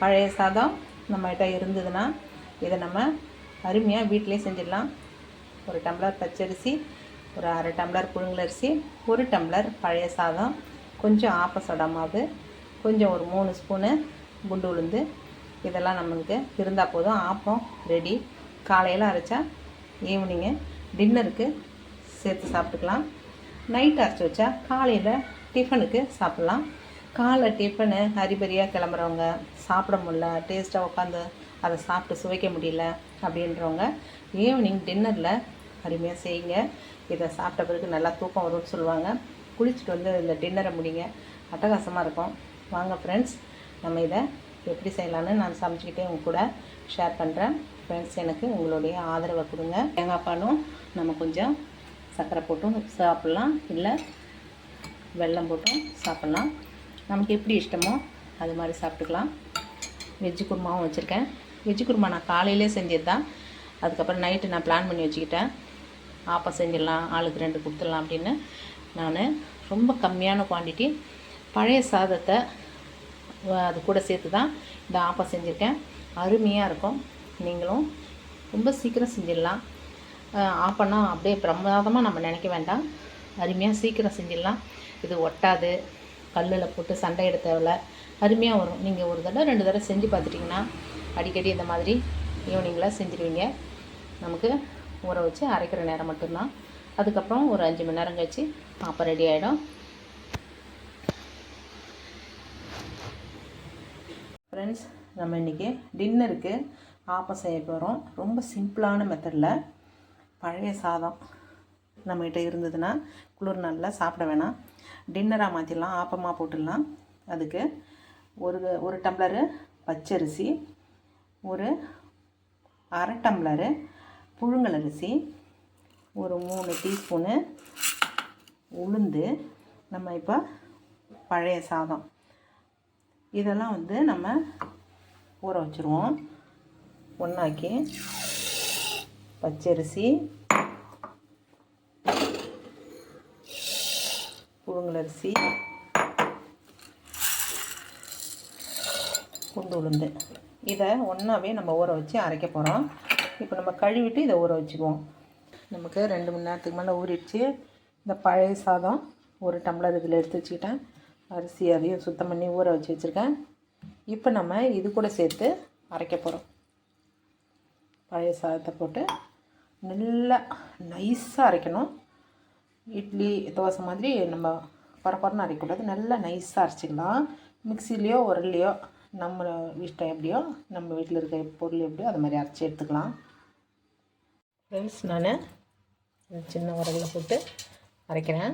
பழைய சாதம் நம்மகிட்ட இருந்ததுன்னா இதை நம்ம அருமையாக வீட்டிலே செஞ்சிடலாம். ஒரு டம்ளர் பச்சரிசி ஒரு அரை டம்ளர் புழுங்கலரிசி ஒரு டம்ளர் பழைய சாதம் கொஞ்சம் ஆப்ப சோடா மாவு கொஞ்சம் ஒரு மூணு ஸ்பூனு குண்டு உளுந்து. இதெல்லாம் நம்மளுக்கு இருந்தால் போதும். ஆப்பம் ரெடி. காலையில் அரைச்சா ஈவினிங்கு டின்னருக்கு சேர்த்து சாப்பிட்டுக்கலாம். நைட் அரைச்சி வச்சா காலையில் டிஃபனுக்கு சாப்பிட்லாம். காலை டிஃபனு ஹரிபரியாக கிளம்புறவங்க சாப்பிட முடியல டேஸ்ட்டாக உட்காந்து அதை சாப்பிட்டு சுவைக்க முடியல அப்படின்றவங்க ஈவினிங் டின்னரில் அருமையாக செய்யுங்க. இதை சாப்பிட்ட பிறகு நல்லா தூக்கம் வரும்னு சொல்லுவாங்க. குளிச்சுட்டு வந்து இந்த டின்னரை முடிங்க. அட்டகாசமாக இருக்கும். வாங்க ஃப்ரெண்ட்ஸ் நம்ம இதை எப்படி செய்யலான்னு நான் சமைச்சிக்கிட்டே உங்க கூட ஷேர் பண்ணுறேன் ஃப்ரெண்ட்ஸ் எனக்கு உங்களுடைய ஆதரவை கொடுங்க. தேங்காய் பாலும் நம்ம கொஞ்சம் சர்க்கரை போட்டும் சாப்பிட்லாம். இல்லை வெல்லம் போட்டும் சாப்பிட்லாம். நமக்கு எப்படி இஷ்டமோ அது மாதிரி சாப்பிட்டுக்கலாம். வெஜ்ஜு குருமாவும் வச்சுருக்கேன். வெஜ்ஜு குருமா நான் காலையிலே செஞ்சது தான் அதுக்கப்புறம் நைட்டு நான் பிளான் பண்ணி வச்சுக்கிட்டேன். ஆப்பம் செஞ்சிடலாம் ஆளுக்கு ரெண்டு கொடுத்துடலாம் அப்படின்னு நான் ரொம்ப கம்மியான குவான்டிட்டி பழைய சாதத்தை அது கூட சேர்த்து தான் இந்த ஆப்பம் செஞ்சுருக்கேன். அருமையாக இருக்கும். நீங்களும் ரொம்ப சீக்கிரம் செஞ்சிடலாம். ஆப்பம்னா அப்படியே பிரமாதமாக நம்ம நினைக்க வேண்டாம். அருமையாக சீக்கிரம் செஞ்சிடலாம். இது ஒட்டாது. கல்லில் போட்டு சண்டை எடுத்த தேவையில்ல அருமையாக வரும். நீங்கள் ஒரு தடவை ரெண்டு தடவை செஞ்சு பார்த்துட்டிங்கன்னா அடிக்கடி இந்த மாதிரி ஈவினிங்கில் செஞ்சுருவீங்க. நமக்கு ஊற வச்சு அரைக்கிற நேரம் மட்டும்தான். அதுக்கப்புறம் ஒரு அஞ்சு மணி நேரம் கழிச்சு ஆப்பம் ரெடி ஆகிடும் ஃப்ரெண்ட்ஸ் நம்ம இன்றைக்கி டின்னருக்கு ஆப்பம் செய்ய போகிறோம் ரொம்ப சிம்பிளான மெத்தடில் பழைய சாதம். நம்மகிட்ட இருந்ததுன்னா குளிர் நாளில் சாப்பிட வேணாம். டின்னராக மாற்றிடலாம் ஆப்பமாக போட்டுடலாம். அதுக்கு ஒரு ஒரு டம்ளரு பச்சரிசி ஒரு அரை டம்ளரு புழுங்கல் அரிசி ஒரு மூணு டீஸ்பூனு உளுந்து. நம்ம இப்போ பழைய சாதம். இதெல்லாம் வந்து நம்ம ஊற வச்சுருவோம். ஒன்றாக்கி பச்சரிசி அரிசி. குண்டு உளுந்து. இதை ஒன்றாவே நம்ம ஊற வச்சு அரைக்க போகிறோம் இப்போ நம்ம கழுவிட்டு இதை ஊற வச்சுக்குவோம். நமக்கு ரெண்டு மணி நேரத்துக்கு மேலே ஊறிடுச்சு. இந்த பழைய சாதம் ஒரு டம்ளர் இதில் எடுத்து வச்சுக்கிட்டேன். அரிசி அதையும் சுத்தம் பண்ணி ஊற வச்சு வச்சுருக்கேன். இப்போ நம்ம இது கூட சேர்த்து அரைக்க போகிறோம் பழைய சாதத்தை போட்டு நல்லா நைஸாக அரைக்கணும். இட்லி தோசை மாதிரி நம்ம பரப்பரன்னு அரைக்கூடாது நல்லா நைஸாக அரைச்சிக்கலாம். மிக்சிலேயோ உரல்லையோ நம்ம இஷ்டம் எப்படியோ நம்ம வீட்டில் இருக்கிற பொருள் எப்படியோ அது மாதிரி அரைச்சி எடுத்துக்கலாம். ஃப்ரெண்ட்ஸ் நான் சின்ன உரலில் போட்டு அரைக்கிறேன்.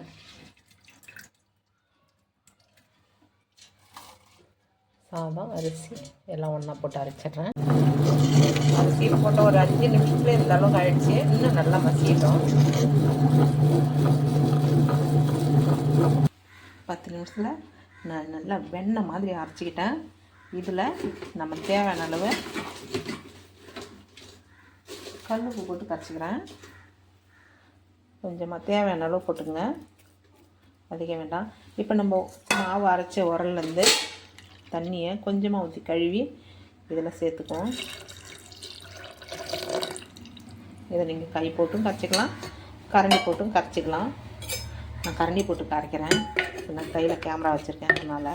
சாதம் அரிசி எல்லாம் ஒன்றா போட்டு அரைச்சிடுறேன். அரிசியில் போட்ட ஒரு அஞ்சு நிமிஷத்துல இந்த அளவுக்கு ஆயிடுச்சு. இன்னும் நல்லா மசிட்டோம் பத்து நிமிஷத்தில் நான் நல்லா வெண்ணெய் மாதிரி அரைச்சிக்கிட்டேன். இதில் நம்ம தேவையான அளவு கல்லுப்பு போட்டு கரைச்சிக்கிறேன். கொஞ்சமாக தேவையான அளவு போட்டுங்க அதிகம் வேண்டாம். இப்போ நம்ம மாவு அரைச்ச உரல்லேருந்து தண்ணியை கொஞ்சமாக ஊற்றி கழுவி இதில் சேர்த்துக்குவோம். இதை நீங்கள் கை போட்டும் கரைச்சிக்கலாம். கரண்டி போட்டும் கரைச்சிக்கலாம். நான் கரண்டி போட்டு கரைக்கிறேன். நான் கையில் கேமரா வச்சுருக்கேன் அதனால்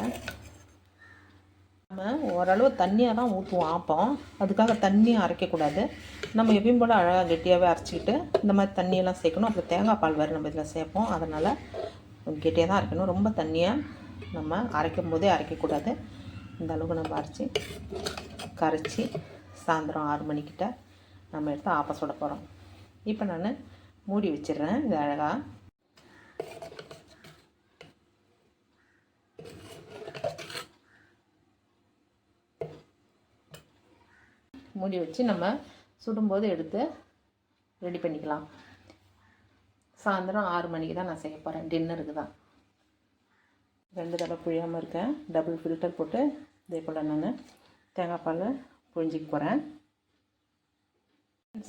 நம்ம ஓரளவு தண்ணியாக தான் ஊற்றுவோம் ஆப்போம். அதுக்காக தண்ணி அரைக்கக்கூடாது நம்ம எப்பயும் போல் அழகாக கெட்டியாகவே அரைச்சிக்கிட்டு இந்த மாதிரி தண்ணியெல்லாம் சேர்க்கணும். அப்புறம் தேங்காய் பால் வேறு நம்ம இதில் சேர்ப்போம். அதனால் கெட்டியாக தான் அரைக்கணும். ரொம்ப தண்ணியாக நம்ம அரைக்கும் போதே அரைக்கக்கூடாது இந்த அளவுக்கு நம்ம அரைச்சி கரைச்சி சாயந்தரம் ஆறு மணிக்கிட்ட நம்ம எடுத்து ஆப்பம் சுட போகிறோம் இப்போ நான் மூடி வச்சிடுறேன். இது அழகாக மூடி வச்சு நம்ம சுடும்போது எடுத்து ரெடி பண்ணிக்கலாம். சாயந்தரம் ஆறு மணிக்கு தான் நான் செய்ய போகிறேன் டின்னருக்கு தான். ரெண்டு தடவை புழியாமல் இருக்கேன். டபுள் ஃபில்டர் போட்டு இதே போல் நான் தேங்காய் பால் புழிஞ்சிக்க போகிறேன்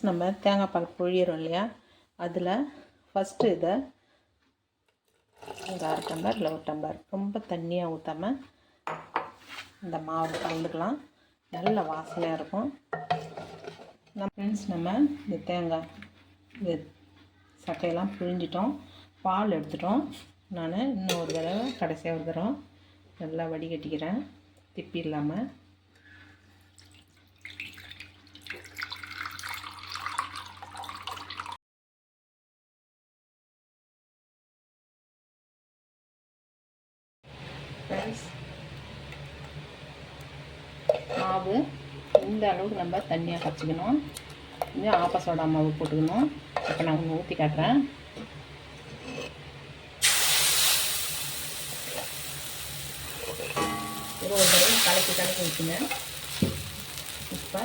நம்ம தேங்காய் பால் புழியிறோம் இல்லையா? அதில் ஃபஸ்ட்டு இதை ஒரு அரை டம்ளர் இல்லை ஒரு டம்ளர் ரொம்ப தண்ணியாக ஊற்றாமல் இந்த மாவு கலந்துக்கலாம். நல்ல வாசனையாக இருக்கும். நம் ஃப்ரெண்ட்ஸ் நம்ம இந்த தேங்காய் இந்த சக்கையெல்லாம் பிழிஞ்சிட்டோம். பால் எடுத்துட்டோம். நான் இன்னும் ஒரு தடவை கடைசியாக ஒரு தடவை நல்லா வடிகட்டிக்கிறேன். திப்பி இல்லாமல் ஃப்ரெண்ட்ஸ் மாவு இந்த அளவுக்கு நம்ம தண்ணியாக கரைச்சிக்கணும். கொஞ்சம் ஆப்ப சோடா மாவு போட்டுக்கணும். இப்போ நான் ஒன்று ஊற்றி காட்டுறேன். ஒரு தடவை கலக்கி கலக்கி ஊற்றுங்க இப்போ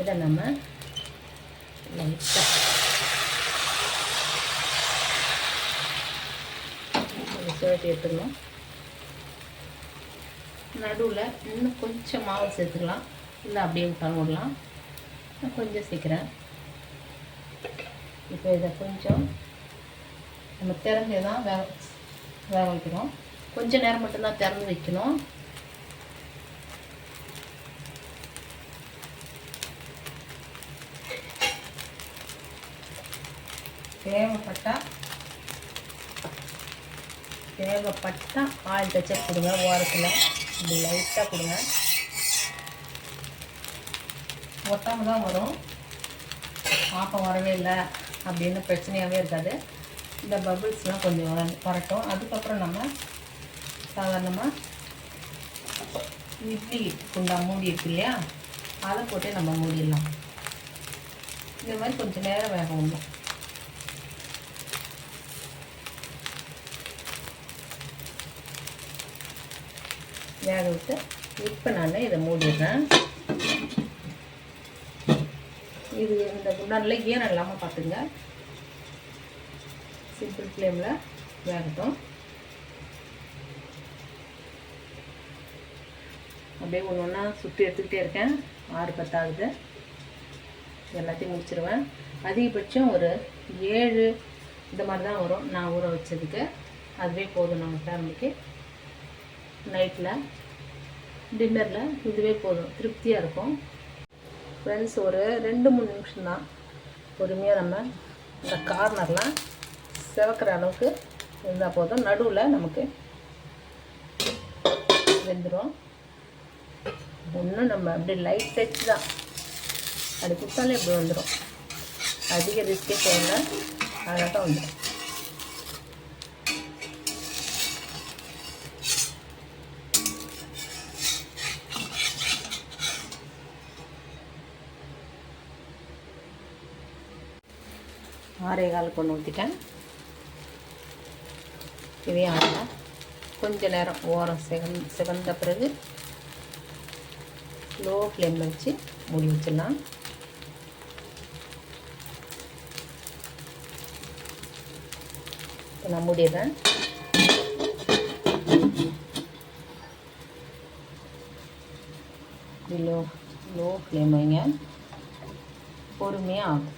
இதை நம்ம லைட்டாக சுழட்டி எடுத்துக்கலாம் நடுவில் இன்னும் கொஞ்சம் மாவு சேர்த்துக்கலாம் இல்லை அப்படியே விட்டாலும் விடலாம் நான் கொஞ்சம் சீக்கிரம் இப்போ இதை கொஞ்சம் நம்ம திறந்து தான் வேக வேக வைக்கிறோம் கொஞ்சம் நேரம் மட்டும்தான் திறந்து வைக்கணும். தேவைப்பட்டால் தேவைப்பட்டால் ஆயில் தச்சு கொடுங்க ஓரத்தில். இப்படி லைட்டாக கொடுங்க. ஒட்டாமல் தான் வரும். ஆப்பம் வரவே இல்லை அப்படின்னு பிரச்சனையாகவே இருக்காது. இந்த பபிள்ஸ்லாம் கொஞ்சம் வர வரட்டும். அதுக்கப்புறம் நம்ம சாதாரணமாக இட்லி குண்டா மூடி இருக்கு இல்லையா? அதை போட்டு நம்ம மூடிடலாம். இந்த மாதிரி கொஞ்சம் நேரம் வேக விடணும். வேக விட்டு இப்போ நான் இதை மூடிடுறேன். இது இந்த குண்டானில் ஈரம் இல்லாமல் பார்த்துங்க. சிம்பிள் ஃப்ளேமில் வேகட்டும். அப்படியே ஒன்று ஒன்றா சுற்றி எடுத்துக்கிட்டே இருக்கேன். ஆறு பத்தாகுது எல்லாத்தையும் முடிச்சிருவேன். அதிகபட்சம் ஒரு ஏழு இந்த மாதிரி தான் வரும். நான் ஊற வச்சதுக்கு. அதுவே போதும் நம்ம ஃபேமிலிக்கு நைட்டில் டின்னரில் இதுவே போதும். திருப்தியாக இருக்கும். ஃப்ரெண்ட்ஸ் ஒரு ரெண்டு மூணு நிமிஷம் தான் பொறுமையாக நம்ம இந்த கார்னர்லாம் செவக்கிற அளவுக்கு இருந்தால் போதும். நடுவில் நமக்கு வெந்துடும் ஒன்றும் நம்ம அப்படி லைட் டச் தான். அப்படி கொடுத்தாலே இப்படி வந்துடும் அதிக ரிஸ்கே தேவை அழகாக வந்துடும் ஆறே கால் கொண்டு ஊற்றிட்டேன் இதே ஆறல. கொஞ்ச நேரம் ஓரம் செகந் செகந்த பிறகு லோ ஃப்ளேமில் வச்சு மூடி வச்சிடலாம். இப்போ நான் மூடிடுறேன். லோ லோ ஃப்ளேம் வைங்க. பொறுமையாக ஆகும்.